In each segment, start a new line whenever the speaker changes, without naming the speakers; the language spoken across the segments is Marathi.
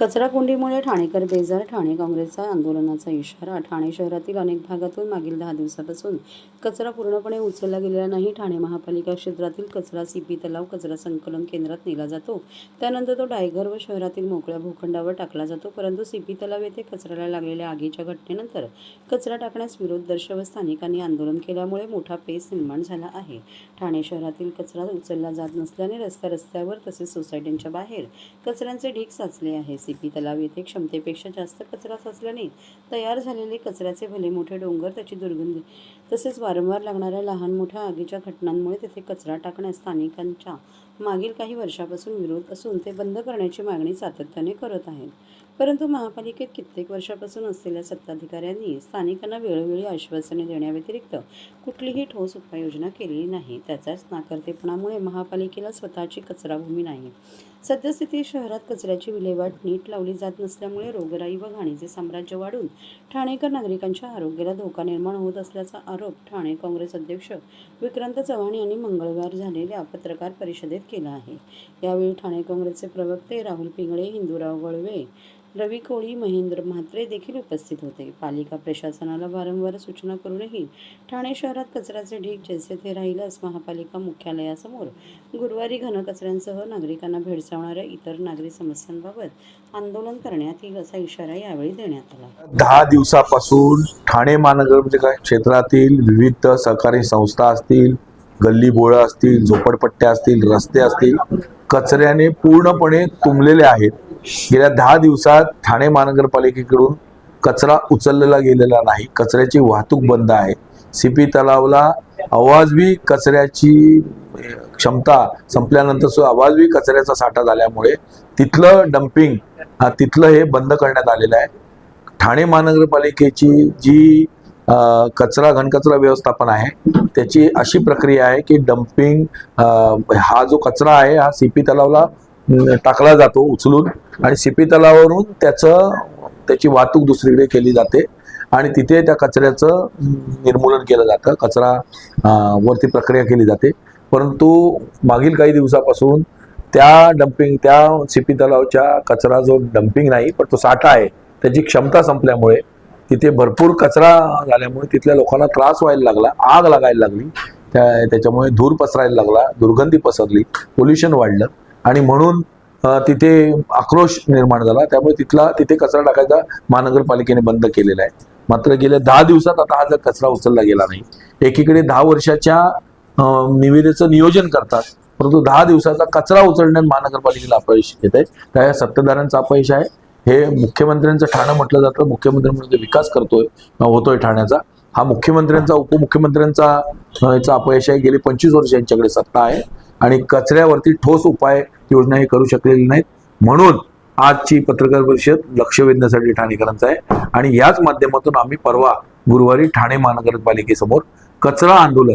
कचराकुंडीमुळे ठाणेकर बेजार ठाणे काँग्रेसचा आंदोलनाचा इशारा ठाणे शहरातील अनेक भागातून मागील दहा दिवसापासून कचरा पूर्णपणे उचलला गेलेला नाही. ठाणे महापालिका क्षेत्रातील कचरा सीपी तलाव कचरा संकलन केंद्रात नेला जातो. त्यानंतर तो डायघर व शहरातील मोकळ्या भूखंडावर टाकला जातो. परंतु सीपी तलाव येथे कचऱ्याला लागलेल्या आगीच्या घटनेनंतर कचरा टाकण्यास विरोध दर्शवत स्थानिकांनी आंदोलन केल्यामुळे मोठा पेस निर्माण झाला आहे. ठाणे शहरातील कचरा उचलला जात नसल्याने रस्त्या रस्त्यावर तसेच सोसायटींच्या बाहेर कचऱ्यांचे ढीग साचले आहे. सीपी तलाव येथे क्षमतेपेक्षा जास्त कचरा साचल्याने तयार झालेले कचऱ्याचे भले मोठे डोंगर त्याची दुर्गंधी तसेच वारंवार लागणाऱ्या लहान मोठ्या आगीच्या घटनांमुळे तेथे कचरा टाकण्यास स्थानिकांच्या मागील काही वर्षापासून विरोध असून ते बंद करण्याची मागणी सातत्याने करत आहेत. परंतु महापालिकेत कित्येक वर्षापासून असलेल्या सत्ताधिकाऱ्यांनी स्थानिकांना वेळोवेळी आश्वासने देण्याव्यतिरिक्त कुठलीही ठोस उपाययोजना केलेली नाही. त्याचाच नाकर्तेपणामुळे महापालिकेला स्वतःची कचराभूमी नाही. सद्यस्थितीत शहरात कचऱ्याची विल्हेवाट नीट लावली जात नसल्यामुळे रोगराई व घाणीचे साम्राज्य वाढून ठाणेकर नागरिकांच्या आरोग्याला धोका निर्माण होत असल्याचा आरोप ठाणे काँग्रेस अध्यक्ष विक्रांत चव्हाण यांनी मंगळवार झालेल्या पत्रकार परिषदेत केला आहे. यावेळी ठाणे काँग्रेसचे प्रवक्ते राहुल पिंगळे हिंदूराव गळवे रवी कोळी महेंद्र म्हात्रे देखील उपस्थित होते. पालिका प्रशासनाला वारंवार सूचना करूनही ठाणे शहरात कचऱ्याचे ढीग जैसे ते राहिल्यास महापालिका मुख्यालयासमोर गुरुवारी घनकचऱ्यांसह नागरिकांना भेडसावणाऱ्या इतर नागरी समस्यांबाबत आंदोलन करण्यात येईल असा इशारा यावेळी देण्यात आला.
दहा दिवसापासून ठाणे महानगर म्हणजे काय? क्षेत्रातील विविध सहकारी संस्था असतील गल्ली बोळं असतील झोपडपट्ट्या असतील रस्ते असतील कचऱ्याने पूर्णपणे तुंबलेले आहेत. गेल्या दहा दिवसात ठाणे महानगरपालिकेकडून कचरा उचललेला गेलेला नाही. कचऱ्याची वाहतूक बंद आहे. सीपी तलावला अवाजवी कचऱ्याची क्षमता संपल्यानंतर सुद्धा अवाजवी कचऱ्याचा साठा झाल्यामुळे तिथलं डम्पिंग तिथलं हे बंद करण्यात आलेलं आहे. ठाणे महानगरपालिकेची जी कचरा घनकचरा व्यवस्थापन आहे त्याची अशी प्रक्रिया आहे की डम्पिंग हा जो कचरा आहे हा सीपी तलावला टाकला जातो उचलून आणि सीपी तलावावरून त्याचं त्याची वाहतूक दुसरीकडे केली जाते आणि तिथे त्या कचऱ्याचं निर्मूलन केलं जातं. कचरा वरती प्रक्रिया केली जाते. परंतु मागील काही दिवसापासून त्या डम्पिंग त्या सिपी तलावच्या कचरा जो डम्पिंग नाही पण तो साठा आहे त्याची क्षमता संपल्यामुळे तिथे भरपूर कचरा झाल्यामुळे तिथल्या लोकांना त्रास व्हायला लागला आग लागायला लागली. त्या त्याच्यामुळे धूर पसरायला लागला दुर्गंधी पसरली पोल्युशन वाढलं आणि म्हणून तिथे आक्रोश निर्माण झाला. त्यामुळे तिथला तिथे कचरा टाकायचा महानगरपालिकेने बंद केलेला आहे. मात्र गेल्या दहा दिवसात आता हा जर कचरा उचलला गेला नाही एकीकडे दहा वर्षाच्या निविदेचं नियोजन करतात. परंतु दहा दिवसाचा कचरा उचलण्यात महानगरपालिकेला अपयश येत आहे. त्या सत्ताधाऱ्यांचं अपयश आहे. हे मुख्यमंत्र्यांचं ठाणं म्हटलं जातं. मुख्यमंत्री म्हणजे विकास करतोय होतोय ठाण्याचा. हा मुख्यमंत्र्यांचा उपमुख्यमंत्र्यांचा याचा अपयश आहे. गेली पंचवीस वर्ष यांच्याकडे सत्ता आहे. आणि कचऱ्यावरती ठोस उपाय योजना हे करू शकलेली नाहीत. म्हणून आजची पत्रकार परिषद लक्ष वेधण्यासाठी ठाणेकरांचं आहे. आणि याच माध्यमातून आम्ही परवा गुरुवारी ठाणे महानगरपालिकेसमोर कचरा आंदोलन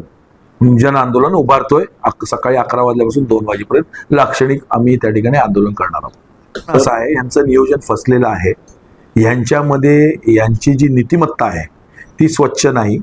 जन आंदोलन उभारतोय. सकाळी अकरा वाजल्यापासून दोन वाजेपर्यंत लाक्षणिक आम्ही त्या ठिकाणी आंदोलन करणार आहोत. असं आहे. यांचं नियोजन फसलेलं आहे. यांच्यामध्ये यांची जी नीतिमत्ता आहे ती स्वच्छ नाही.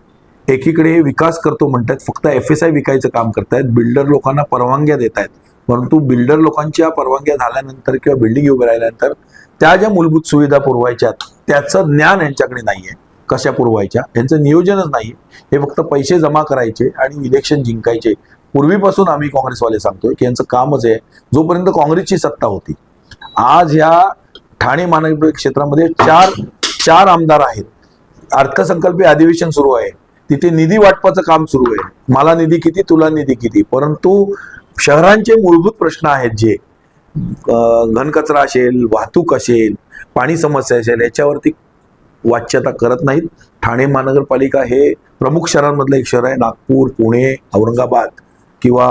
एकीकडे विकास करतो म्हणतात फक्त एफ एस आय विकायचं काम करतायत. बिल्डर लोकांना परवानग्या देत आहेत परंतु बिल्डर लोकांच्या परवानग्या झाल्यानंतर किंवा बिल्डिंग उभे राहिल्यानंतर त्या ज्या मूलभूत सुविधा पुरवायच्या त्याचं ज्ञान यांच्याकडे नाही आहे कशा पुरवायच्या? यांचं नियोजनच नाही हे फक्त पैसे जमा करायचे आणि इलेक्शन जिंकायचे. पूर्वीपासून आम्ही काँग्रेसवाले सांगतोय की यांचं कामच आहे. जोपर्यंत काँग्रेसची सत्ता होती. आज ह्या ठाणे महानगर क्षेत्रामध्ये चार चार आमदार आहेत. अर्थसंकल्पीय अधिवेशन सुरू आहे. तिथे निधी वाटपाचं काम सुरू आहे. मला निधी किती तुला निधी किती? परंतु शहरांचे मूलभूत प्रश्न आहेत जे. घनकचरा असेल वाहतूक असेल पाणी समस्या असेल याच्यावरती वाच्यता करत नाहीत. ठाणे महानगरपालिका हे प्रमुख शहरांमधलं एक शहर आहे. नागपूर पुणे औरंगाबाद किंवा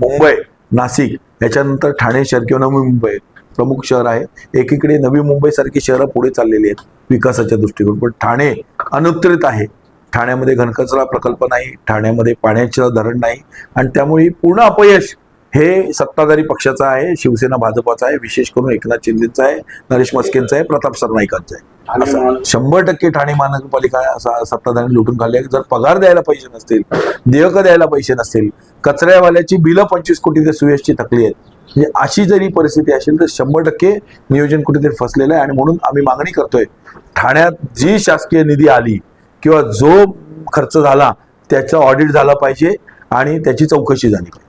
मुंबई नाशिक. याच्यानंतर ठाणे शहर किंवा नवी मुंबई प्रमुख शहर आहे. एकीकडे नवी मुंबईसारखी शहरं पुढे चाललेली आहेत विकासाच्या दृष्टिकोन. पण ठाणे अनुत्तरित आहे. ठाण्यामध्ये घनकचरा प्रकल्प नाही. ठाण्यामध्ये पाण्याचं धरण नाही. आणि त्यामुळे पूर्ण अपयश हे सत्ताधारी पक्षाचं आहे शिवसेना भाजपाचा आहे विशेष करून एकनाथ शिंदेचं आहे नरेश मस्केंचं आहे प्रताप सरनाईकांचं आहे. असं शंभर टक्के ठाणे महानगरपालिका सत्ताधारी लुटून खाल्ली आहे. जर पगार द्यायला पैसे नसतील देयकं द्यायला पैसे नसतील कचऱ्यावाल्याची बिलं पंचवीस कोटी ते सुयशची थकली आहेत. म्हणजे अशी जरी परिस्थिती असेल तर शंभर टक्के नियोजन कुठेतरी फसलेलं आहे आणि म्हणून आम्ही मागणी करतोय ठाण्यात जी शासकीय निधी आली किंवा जो खर्च झाला त्याचा ऑडिट झाला पाहिजे आणि त्याची चौकशी झाली पाहिजे.